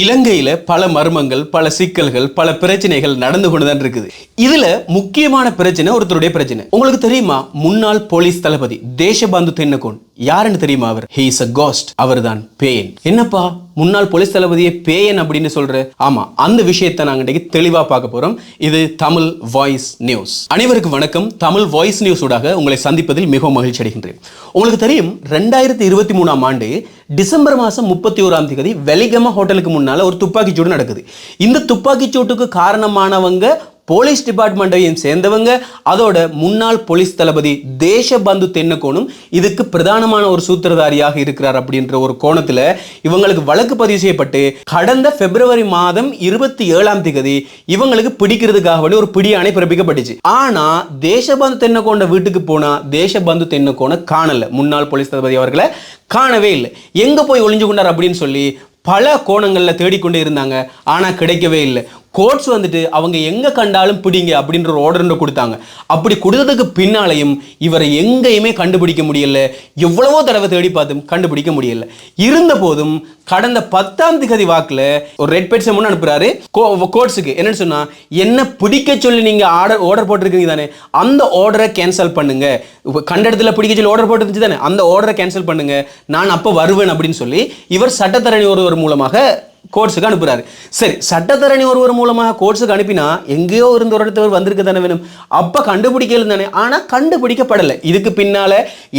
இலங்கையில் பல மர்மங்கள் பல சிக்கல்கள் பல பிரச்சனைகள் நடந்து கொண்டு தான் இருக்குது. இதில் முக்கியமான பிரச்சனை ஒருத்தருடைய பிரச்சனை. உங்களுக்கு தெரியுமா? முன்னாள் போலீஸ் தளபதி தேசபாந்து தென்னகோன். யாருன்னு தெரியுமா அவர்? ஹி இஸ் அ கோஸ்ட் அவர்தான் பேயன். என்னப்பா? முன்னாள் போலீஸ் தளபதியை பேயன் அப்படின்னு சொல்ற? ஆமா அந்த விஷயத்தை நாங்க இன்னைக்கு தெளிவா பார்க்க போறோம். இது தமிழ் வாய்ஸ் நியூஸ் அனைவருக்கும் வணக்கம். தமிழ் வாய்ஸ் நியூஸ் ஊடாக உங்களை சந்திப்பதில் மிகவும் மகிழ்ச்சி அடைகின்றேன். உங்களுக்கு தெரியும் ரெண்டாயிரத்தி இருபத்தி மூணாம் ஆண்டு டிசம்பர் மாதம் முப்பத்தி ஓராம் தேதி வெலிகம ஹோட்டலுக்கு முன்னால ஒரு துப்பாக்கிச்சூடு நடக்குது. இந்த துப்பாக்கிச் சூட்டுக்கு காரணமானவங்க போலீஸ் டிபார்ட்மெண்ட்டையும் சேர்ந்தவங்க அதோட முன்னாள் போலீஸ் தளபதி தேசபந்து தென்னக்கோணும் இதுக்கு பிரதானமான ஒரு சூத்திரதாரியாக இருக்கிறார் அப்படின்ற ஒரு கோணத்தில் இவங்களுக்கு வழக்கு பதிவு செய்யப்பட்டு கடந்த பிப்ரவரி மாதம் இருபத்தி ஏழாம் தேதி இவங்களுக்கு பிடிக்கிறதுக்காக வேண்டி ஒரு பிடியாணை பிறப்பிக்கப்பட்டுச்சு. ஆனால் தேசபந்து தென்னக்கோண்ட வீட்டுக்கு போனால் தேசபந்து தென்னகோனை காணலை. முன்னாள் போலீஸ் தளபதி அவர்களை காணவே இல்லை. எங்கே போய் ஒளிஞ்சு கொண்டார் அப்படின்னு சொல்லி பல கோணங்களில் தேடிக்கொண்டே இருந்தாங்க. ஆனால் கிடைக்கவே இல்லை. கோட்ஸ் வந்துட்டு அவங்க எங்கே கண்டாலும் பிடிங்க அப்படின்ற ஒரு ஆர்டர் கொடுத்தாங்க. அப்படி கொடுத்ததுக்கு பின்னாலையும் இவரை எங்கேயுமே கண்டுபிடிக்க முடியல. எவ்வளவோ தடவை தேடி பார்த்தும் கண்டுபிடிக்க முடியல. இருந்த போதும் கடந்த பத்தாம் திகதி வாக்கில் ஒரு ரெட் பெட் செம்மன் அனுப்புகிறாரு கோட்ஸுக்கு என்னன்னு சொன்னால் என்ன பிடிக்க சொல்லி நீங்கள் ஆர்டர் ஆர்டர் போட்டிருக்கீங்க தானே? அந்த ஆர்டரை கேன்சல் பண்ணுங்க. கண்ட இடத்துல பிடிக்க சொல்லி ஆர்டர் போட்டுருந்துச்சு தானே? அந்த ஆர்டரை கேன்சல் பண்ணுங்க. நான் அப்போ வருவேன் அப்படின்னு சொல்லி இவர் சட்டத்தரணி ஒருவர் மூலமாக கோர்ட்ஸுக்கு அனுப்புறாரு. சரி சட்டத்தரணி ஒருவர் மூலமாக கோர்ட்ஸுக்கு அனுப்பினா எங்கேயோ இருந்த ஒரு இடத்தவர் வந்திருக்க தானே வேணும். அப்போ கண்டுபிடிக்கல தானே. ஆனால் கண்டுபிடிக்கப்படலை. இதுக்கு பின்னால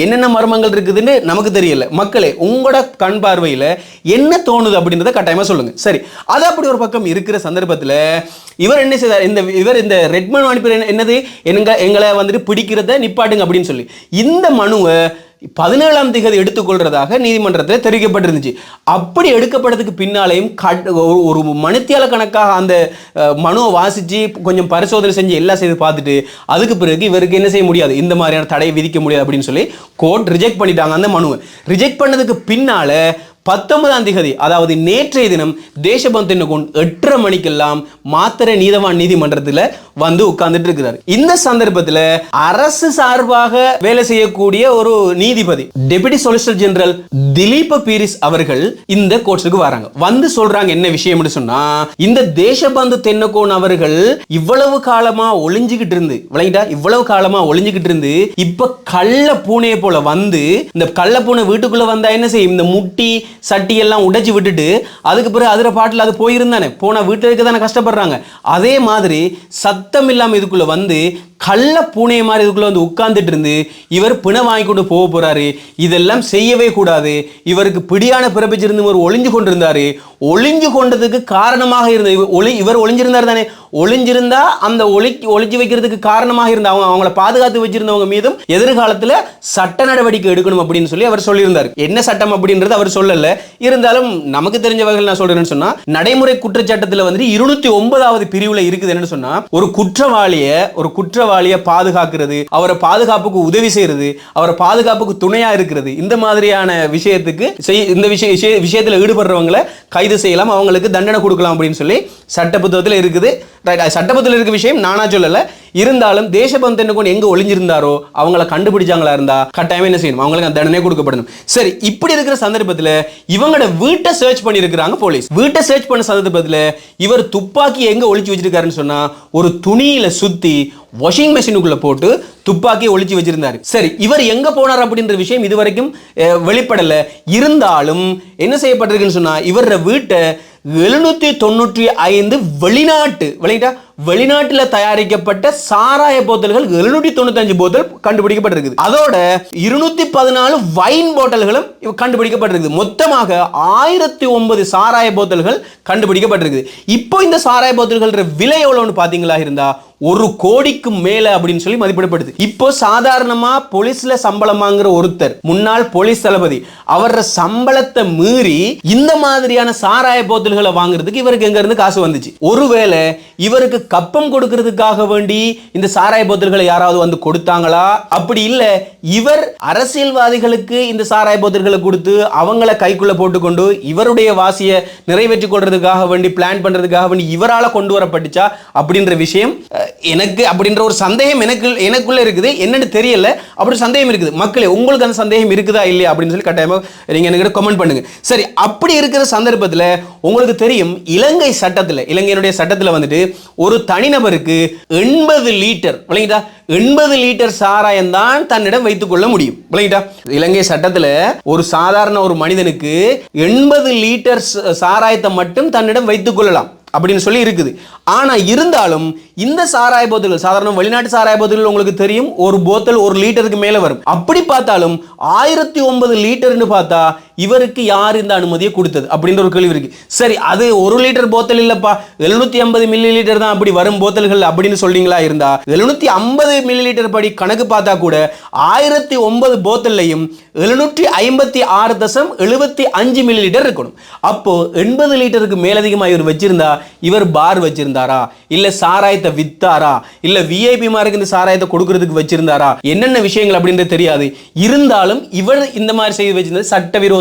என்னென்ன மர்மங்கள் இருக்குதுன்னு நமக்கு தெரியல. மக்களே உங்களோட கண் பார்வையில் என்ன தோணுது அப்படின்றத கட்டாயமாக சொல்லுங்க. சரி அது அப்படி ஒரு பக்கம் இருக்கிற சந்தர்ப்பத்தில் இவர் என்ன செய்தார்? இந்த இவர் இந்த ரெட்மன் அனுப்பி என்னது? எங்க எங்களை வந்துட்டு பிடிக்கிறத நிப்பாட்டுங்க அப்படின்னு சொல்லி. இந்த மனுவை பதினேழாம் திகதி எடுத்துக்கொள்றதாக நீதிமன்றத்தில் தெரிவிக்கப்பட்டிருந்துச்சு. அப்படி எடுக்கப்பட்டதுக்கு பின்னாலேயும் கட் ஒரு- ஒரு மணித்தியால கணக்காக அந்த மனுவை வாசித்து கொஞ்சம் பரிசோதனை செஞ்சு எல்லாம் செய்து பார்த்துட்டு அதுக்கு பிறகு இவருக்கு என்ன செய்ய முடியாது? இந்த மாதிரியான தடையை விதிக்க முடியாது அப்படின்னு சொல்லி கோர்ட் ரிஜெக்ட் பண்ணிட்டாங்க அந்த மனுவை. ரிஜெக்ட் பண்ணதுக்கு பின்னால பத்தொன்பதாம் திகதி அதாவது நேற்றைய தினம் தேசபந்தின் நகுன் எட்டரை மணிக்கெல்லாம் மாத்திரை நீதவான் நீதிமன்றத்தில் வந்து உட்கார்ந்துட்டு இருக்கிறார் இந்த சந்தர்ப்பத்தில் அரசு சார்பாக வேலை செய்யக்கூடிய ஒரு நீதிபதி deputy solicitor general Dileepa Peiris அவர்கள் இந்த கோர்ட்ஸுக்கு வராங்க. வந்து சொல்றாங்க என்ன விஷயம் சொன்னா இந்த தேசபந்து தென்னகோன் அவர்கள் இவ்வளவு காலமா ஒளிஞ்சுக்கிட்டு இருந்து விளங்கிட்டா? இவ்வளவு காலமா ஒளிஞ்சுக்கிட்டு இருந்து இப்ப கள்ள பூனையை போல வந்து இந்த கள்ள பூனை வீட்டுக்குள்ள வந்தா என்ன செய்யும்? இந்த முட்டி சட்டியெல்லாம் உடைச்சி விட்டுட்டு அதுக்கு பிறகு அதில் பாட்டில் அது போயிருந்தானே? போனால் வீட்டில் இருக்க தானே கஷ்டப்படுறாங்க. அதே மாதிரி சத்தம் இல்லாமல் இதுக்குள்ளே வந்து கள்ள பூனை மாதிரி இதுக்குள்ளே வந்து உட்கார்ந்துட்டு இருந்து இவர் பிணை வாங்கி கொண்டு போக போகிறாரு இதெல்லாம் செய்யவே கூடாது. இவருக்கு பிடியான பிறப்பிச்சிருந்து இவர் ஒளிஞ்சு கொண்டிருந்தார். ஒளிஞ்சு கொண்டதுக்கு காரணமாக இருந்த இவர் ஒளி இவர் ஒளிஞ்சிருந்தார் தானே. ஒளிஞ்சிருந்தா அந்த ஒளி ஒளிஞ்சு வைக்கிறதுக்கு காரணமாக இருந்த அவங்க அவங்கள பாதுகாத்து வச்சிருந்தவங்க மீதும் எதிர்காலத்தில் சட்ட நடவடிக்கை எடுக்கணும் அப்படின்னு சொல்லி அவர் சொல்லியிருந்தார். என்ன சட்டம் அப்படின்றது அவர் சொல்லல. இருந்தாலும் நமக்கு தெரிஞ்ச வகையில் நான் சொல்றேன்னு சொன்னா நடைமுறை குற்றச்சட்டத்தில் வந்து இருநூத்தி ஒன்பதாவது பிரிவுல இருக்குது என்னன்னு சொன்னா ஒரு குற்றவாளிய ஒரு குற்றவாளி குற்றவாளியை பாதுகாக்கிறது அவரை பாதுகாப்புக்கு உதவி செய்யறது அவரை பாதுகாப்புக்கு துணையா இருக்கிறது. இந்த மாதிரியான விஷயத்துக்கு செய்- இந்த விஷய விஷய- விஷயத்துல ஈடுபடுறவங்களை கைது செய்யலாம் அவங்களுக்கு தண்டனை கொடுக்கலாம் அப்படின்னு சொல்லி சட்ட புத்தகத்தில் இருக்குது. ரைட் சட்ட புத்தகத்தில் இருக்க விஷயம் நானா சொல்லல. இருந்தாலும் தேசபந்து கொண்டு எங்க ஒளிஞ்சிருந்தாரோ அவங்கள கண்டுபிடிச்சாங்களா இருந்தா கட்டாயம் என்ன செய்யணும்? அவங்களுக்கு அந்த தண்டனை கொடுக்கப்படணும். சரி இப்படி இருக்கிற சந்தர்ப்பத்தில் இவங்களோட வீட்டை சர்ச் பண்ணியிருக்கிறாங்க போலீஸ் வீட்டை சர்ச் பண்ண சந்தர்ப்பத்தில் இவர் துப்பாக்கி எங்க ஒழிச்சு வச்சிருக்காருன்னு சொன்னா ஒரு துணியில சுத்தி வாஷிங் மெஷினுக்குள்ள போட்டு துப்பாக்கியை ஒழிச்சு வச்சிருந்தாரு. சரி இவர் எங்க போனார் அப்படின்ற விஷயம் இதுவரைக்கும் அஹ், வெளிப்படல. இருந்தாலும் என்ன செய்யப்பட்டிருக்குன்னு சொன்னா இவர வீட்டை எழுநூத்தி தொண்ணூற்றி ஐந்து வெளிநாட்டு வெளியிட்டா வெளிநாட்டில் தயாரிக்கப்பட்ட சாராய போத்தல்கள் எழுநூற்றி தொண்ணூத்தஞ்சு போத்தல் கண்டுபிடிக்கப்பட்டிருக்குது. அதோட இருநூத்தி பதினாலு வைன் போட்டல்களும் கண்டுபிடிக்கப்பட்டிருக்குது. மொத்தமாக ஆயிரத்தி ஒன்பது சாராய போத்தல்கள் கண்டுபிடிக்கப்பட்டிருக்குது. இப்போ இந்த சாராய போத்தல்கள் விலை எவ்வளோன்னு பார்த்தீங்களா இருந்தா ஒரு கோடிக்கு மேல அப்படின்னு சொல்லி மதிப்பிடப்படுது. இப்போ சாதாரணமா போலீஸ்ல சம்பளம் வாங்குற ஒருத்தர் முன்னாள் போலீஸ் தளபதி அவர் சம்பளத்தை மீறி இந்த மாதிரியான சாராய போத்தல்களை வாங்குறதுக்கு இவருக்கு எங்க இருந்து காசு வந்துச்சு? ஒருவேளை இவருக்கு கப்பம் கொடுக்கறதுக்காக வேண்டி இந்த சாராய போத்தல்களை யாராவது வந்து கொடுத்தாங்களா? அப்படி இல்ல இவர் அரசியல்வாதிகளுக்கு இந்த சாராய போத்தல்களை கொடுத்து அவங்கள கைக்குள்ள போட்டுக்கொண்டு இவருடைய வாசியை நிறைவேற்றி கொள்றதுக்காக வேண்டி பிளான் பண்றதுக்காக வேண்டி இவரால் கொண்டு வரப்பட்டுச்சா? அப்படின்ற விஷயம் எனக்கு அப்படின்ற ஒரு சந்தேகம் எனக்கு எனக்குள்ளே இருக்குது. என்னென்னு தெரியல. அப்படி சந்தேகம் இருக்குது. மக்களே உங்களுக்கு அந்த சந்தேகம் இருக்குதா இல்லையா அப்படின்னு சொல்லி கட்டாயமாக நீங்கள் எனக்கு கமெண்ட் பண்ணுங்கள் சரி அப்படி இருக்கிற சந்தர்ப்பத்தில் உங்களுக்கு தெரியும் இலங்கை சட்டத்தில் இலங்கையினுடைய சட்டத்தில் வந்துட்டு ஒரு தனிநபருக்கு எண்பது லிட்டர் விளங்கிட்டா? எண்பது லிட்டர் சாராயம் தான் தன்னிடம் வைத்துக் கொள்ள முடியும். விளங்கிட்டா? இலங்கை சட்டத்தில் ஒரு சாதாரண ஒரு மனிதனுக்கு எண்பது லிட்டர் சாராயத்தை மட்டும் தன்னிடம் வைத்துக் கொள்ளலாம். அப்படின்னு சொல்லி இருக்குது. ஆனா இருந்தாலும் இந்த சாராய போத்தல்கள் சாதாரண வெளிநாட்டு சாராய போத்தல்கள் உங்களுக்கு தெரியும். ஒரு போத்தல் ஒரு லிட்டருக்கு மேல வரும். அப்படி பார்த்தாலும் ஆயிரத்தி ஒன்பது லிட்டர்னு பார்த்தா இவருக்கு யார் இந்த அனுமதியை கொடுத்தது அப்படின்ற ஒரு கேள்வி இருக்கு. சரி அது ஒரு லிட்டர் போத்தல் இல்லப்பா. எழுநூத்தி ஐம்பது மில்லி லிட்டர் தான் அப்படி வரும் போத்தல்கள் அப்படின்னு சொல்றீங்களா இருந்தா எழுநூத்தி ஐம்பது மில்லி லிட்டர் படி கணக்கு பார்த்தா கூட ஆயிரத்தி ஒன்பது போத்தல்லையும் எழுநூற்றி ஐம்பத்தி ஆறு தசம் எழுபத்தி அஞ்சு மில்லி லிட்டர் இருக்கணும். அப்போ எண்பது லிட்டருக்கு மேலதிகமா இவர் வச்சிருந்தா இவர் பார் வச்சிருந்தாரா? இல்ல சாராயத்தை வித்தாரா? இல்ல விஐபி மாருக்கு இந்த சாராயத்தை கொடுக்கறதுக்கு வச்சிருந்தாரா? என்னென்ன விஷயங்கள் அப்படின்றது தெரியாது. இருந்தாலும் இவர் இந்த மாதிரி செய்து வச்சிருந்தது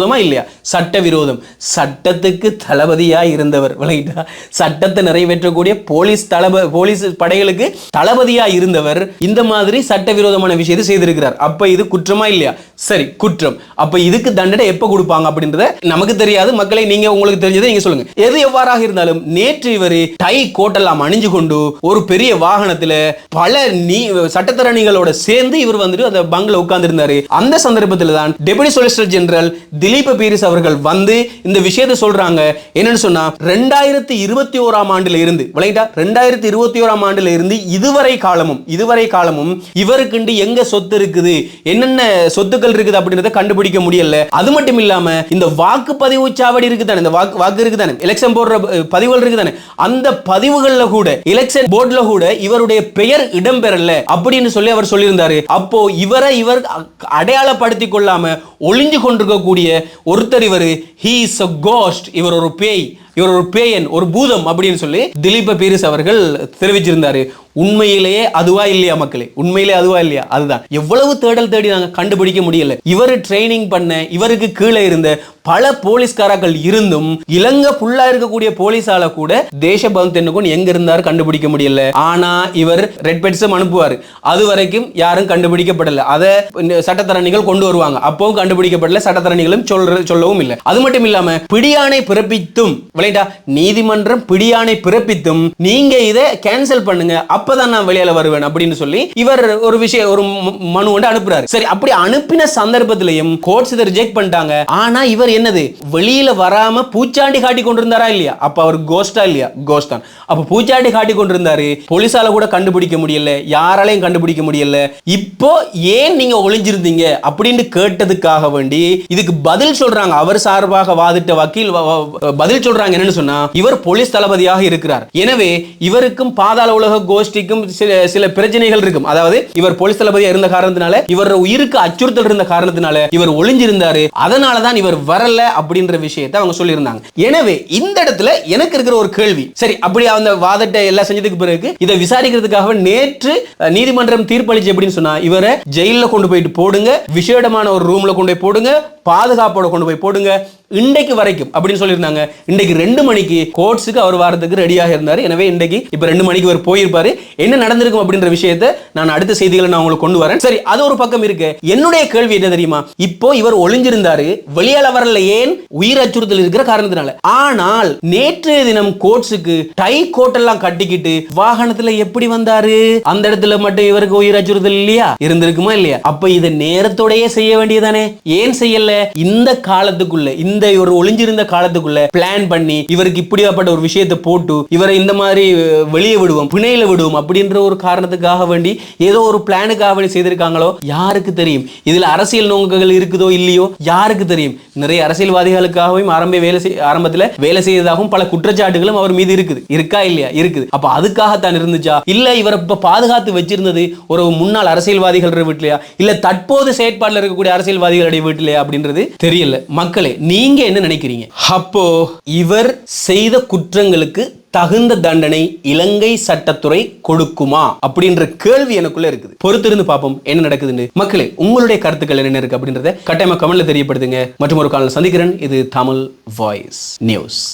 சட்டவிரோதமா இல்லையா? சட்டவிரோதம். சட்டத்துக்கு தளபதியா இருந்தவர் விளங்கிட்டா? சட்டத்தை நிறைவேற்றக்கூடிய போலீஸ் தளப போலீஸ் படைகளுக்கு தளபதியா இருந்தவர் இந்த மாதிரி சட்டவிரோதமான விஷயத்தை செய்திருக்கிறார். அப்ப இது குற்றமா இல்லையா? சரி குற்றம். அப்ப இதுக்கு தண்டனை எப்ப கொடுப்பாங்க அப்படின்றத நமக்கு தெரியாது. மக்களை நீங்க உங்களுக்கு தெரிஞ்சதை நீங்க சொல்லுங்க. எது எவ்வாறாக இருந்தாலும் நேற்று இவர் டை கோட்டெல்லாம் அணிஞ்சு கொண்டு ஒரு பெரிய வாகனத்துல பல நீ சட்டத்தரணிகளோட சேர்ந்து இவர் வந்துட்டு அந்த பங்கில் உட்கார்ந்திருந்தாரு. அந்த சந்தர்ப்பத்தில் தான் deputy solicitor general Dileepa Peiris அவர்கள் வந்து இந்த விஷயத்தை சொல்றாங்க. என்னன்னு சொன்னா ரெண்டாயிரத்தி இருபத்தி ஓராம் ஆண்டுல இருந்து விளையாட்டா ரெண்டாயிரத்தி இருபத்தி ஓராம் ஆண்டுல இருந்து இதுவரை காலமும் இதுவரை காலமும் இவருக்குண்டு எங்க சொத்து இருக்குது? என்னென்ன சொத்துக்கள் இருக்குது அப்படின்றத கண்டுபிடிக்க முடியல. அது மட்டும் இல்லாம இந்த வாக்குப்பதிவு சாவடி இருக்குதானே? இந்த வாக்கு வாக்கு இருக்குதானே? எலெக்ஷன் போடுற பதிவுகள் பதிவுகள் இருக்குதானே? அந்த பதிவுகள்ல கூட எலெக்ஷன் போர்டுல கூட இவருடைய பெயர் இடம்பெறல அப்படின்னு சொல்லி அவர் சொல்லியிருந்தாரு. அப்போ இவரை இவர் அ- அடையாளப்படுத்திக் கொள்ளாம ஒளிஞ்சு கொண்டிருக்கக்கூடிய ஒருத்தர் இவர் ஹீ இஸ் அ கோஸ்ட் இவர் ஒரு பேய். இவர் ஒரு பேயன் ஒரு பூதம் அப்படின்னு சொல்லி திலீப பீரிஸ் அவர்கள் தெரிவிச்சிருந்தாரு. உண்மையிலேயே அதுவா இல்லையா மக்களே? உண்மையிலே அதுவா இல்லையா? அதுதான். எவ்வளவு தேடல் தேடி நாங்கள் கண்டுபிடிக்க முடியல. இவர் ட்ரைனிங் பண்ண இவருக்கு கீழே இருந்த பல போலீஸ்காரர்கள் இருந்தும் இலங்கை ஃபுல்லா இருக்கக்கூடிய போலீஸால கூட தேசபவன் தென்னுக்கும் எங்க இருந்தாரு கண்டுபிடிக்க முடியல. ஆனா இவர் ரெட் பெட்ஸும் அனுப்புவார். அது வரைக்கும் யாரும் கண்டுபிடிக்கப்படல. அதை இந்த சட்டத்தரணிகள் கொண்டு வருவாங்க. அப்பவும் கண்டுபிடிக்கப்படல சட்டத்தரணிகளும் சொல்ற சொல்லவும் இல்லை. அது மட்டும் இல்லாம பிடியானை பிறப்பித்தும் விளையாட்டா? நீதிமன்றம் பிடியானை பிறப்பித்தும் நீங்க இதை கேன்சல் பண்ணுங்க. அப்பதான் நான் வெளியில வருவேன் அப்படின்னு சொல்லி இவர் ஒரு விஷயம் ஒரு மனு வந்து அனுப்புறாரு. சரி அப்படி அனுப்பின சந்தர்ப்பத்திலையும் கோர்ட்ஸ் இதை ரிஜெக்ட் பண்ணிட்டாங்க. ஆனா இவர் என்னது? வெளியில வராம பூச்சாண்டி காட்டி கொண்டிருந்தாரா இல்லையா? அப்ப அவர் கோஸ்டா இல்லையா? கோஸ்ட் தான். அப்ப பூச்சாண்டி காட்டி கொண்டிருந்தாரு. போலீஸால கூட கண்டுபிடிக்க முடியல. யாராலையும் கண்டுபிடிக்க முடியல. இப்போ ஏன் நீங்க ஒளிஞ்சிருந்தீங்க அப்படின்னு கேட்டதுக்காக வேண்டி இதுக்கு பதில் சொல்றாங்க. அவர் சார்பாக வாதிட்ட வக்கீல் பதில் சொல்றாங்க. என்னன்னு சொன்னா இவர் போலீஸ் தளபதியாக இருக்கிறார். எனவே இவருக்கும் பாதாள உலக கோஷ்டிக்கும் சில பிரச்சனைகள் இருக்கும். அதாவது இவர் போலீஸ் தளபதியா இருந்த காரணத்தினால இவர் உயிருக்கு அச்சுறுத்தல் இருந்த காரணத்தினால இவர் ஒளிஞ்சிருந்தாரு. அதனால தான் இவர் வரல அப்படின்ற விஷயத்தை அவங்க சொல்லியிருந்தாங்க. எனவே இந்த இடத்துல எனக்கு இருக்கிற ஒரு கேள்வி. சரி அப்படி அந்த வாதத்தை எல்லாம் செஞ்சதுக்கு பிறகு இதை விசாரிக்கிறதுக்காக நேற்று நீதிமன்றம் தீர்ப்பளிச்சு அப்படின்னு சொன்னா இவரை ஜெயில கொண்டு போயிட்டு போடுங்க விசேடமான ஒரு ரூம்ல கொண்டு போய் போடுங்க பாதுகாப்போட கொண்டு போய் போடுங்க இன்றைக்கு வரைக்கும் அப்படின்னு சொல்லியிருந்தாங்க. இன்றைக்கு ரெண்டு மணிக்கு கோட்ஸுக்கு அவர் வாரத்துக்கு ரெடியாக இருந்தார். எனவே இன்றைக்கு இப்போ ரெண்டு மணிக்கு அவர் போயிருப்பாரு. என்ன நடந்திருக்கும் அப்படின்ற விஷயத்தை நான் அடுத்த செய்திகளை நான் உங்களுக்கு கொண்டு வரேன். சரி அது ஒரு பக்கம் இருக்கு. என்னுடைய கேள்வி என்ன தெரியுமா? இப்போ இவர் ஒளிஞ்சிருந்தாரு வெளியால வரல ஏன்? உயிர் அச்சுறுத்தல் இருக்கிற காரணத்தினால. ஆனால் நேற்றைய தினம் கோட்ஸுக்கு டை கோட் எல்லாம் கட்டிக்கிட்டு வாகனத்துல எப்படி வந்தாரு? அந்த இடத்துல மட்டும் இவருக்கு உயிர் அச்சுறுத்தல் இல்லையா? இருந்திருக்குமா இல்லையா? அப்ப இதை நேரத்தோடயே செய்ய வேண்டியதானே ஏன் செய்யல? இந்த காலத்துக்குள்ள இந்த ஒரு ஒளிஞ்சிருந்த காலத்துக்குள்ள பிளான் பண்ணி இவருக்கு இப்படியாப்பட்ட ஒரு விஷயத்தை போட்டு இவரை இந்த மாதிரி வெளியே விடுவோம் பிணையில விடுவோம் அப்படின்ற ஒரு காரணத்துக்காக வேண்டி ஏதோ ஒரு பிளானுக்காக வேண்டி செய்திருக்காங்களோ யாருக்கு தெரியும்? இதுல அரசியல் நோக்கங்கள் இருக்குதோ இல்லையோ யாருக்கு தெரியும்? நிறைய அரசியல்வாதிகளுக்காகவும் ஆரம்ப வேலை ஆரம்பத்துல வேலை செய்ததாகவும் பல குற்றச்சாட்டுகளும் அவர் மீது இருக்குது. இருக்கா இல்லையா? இருக்குது. அப்ப அதுக்காகத்தான் இருந்துச்சா? இல்ல இவரை இப்ப பாதுகாத்து வச்சிருந்தது ஒரு முன்னாள் அரசியல்வாதிகள் வீட்டுலயா இல்ல தற்போது செயற்பாடுல இருக்கக்கூடிய அரசியல்வாதிகளுடைய வீட்டிலையா அப்படின்றது தெரியல. மக்களே நீங்க என்ன நினைக்கிறீங்க? அப்போ இவர் செய்த குற்றங்களுக்கு தகுந்த தண்டனை இலங்கை சட்டத்துறை கொடுக்குமா? அப்படின்ற கேள்வி எனக்குள்ள இருக்குது. பொறுத்திருந்து பார்ப்போம் என்ன நடக்குதுன்னு. மக்களே உங்களுடைய கருத்துக்கள் என்ன இருக்கு அப்படின்றத கட்டாயமா கமெண்ட்ல தெரியப்படுத்துங்க. மற்றும் ஒரு காலம் சந்திக்கிறேன். இது தமிழ் வாய்ஸ் நியூஸ்.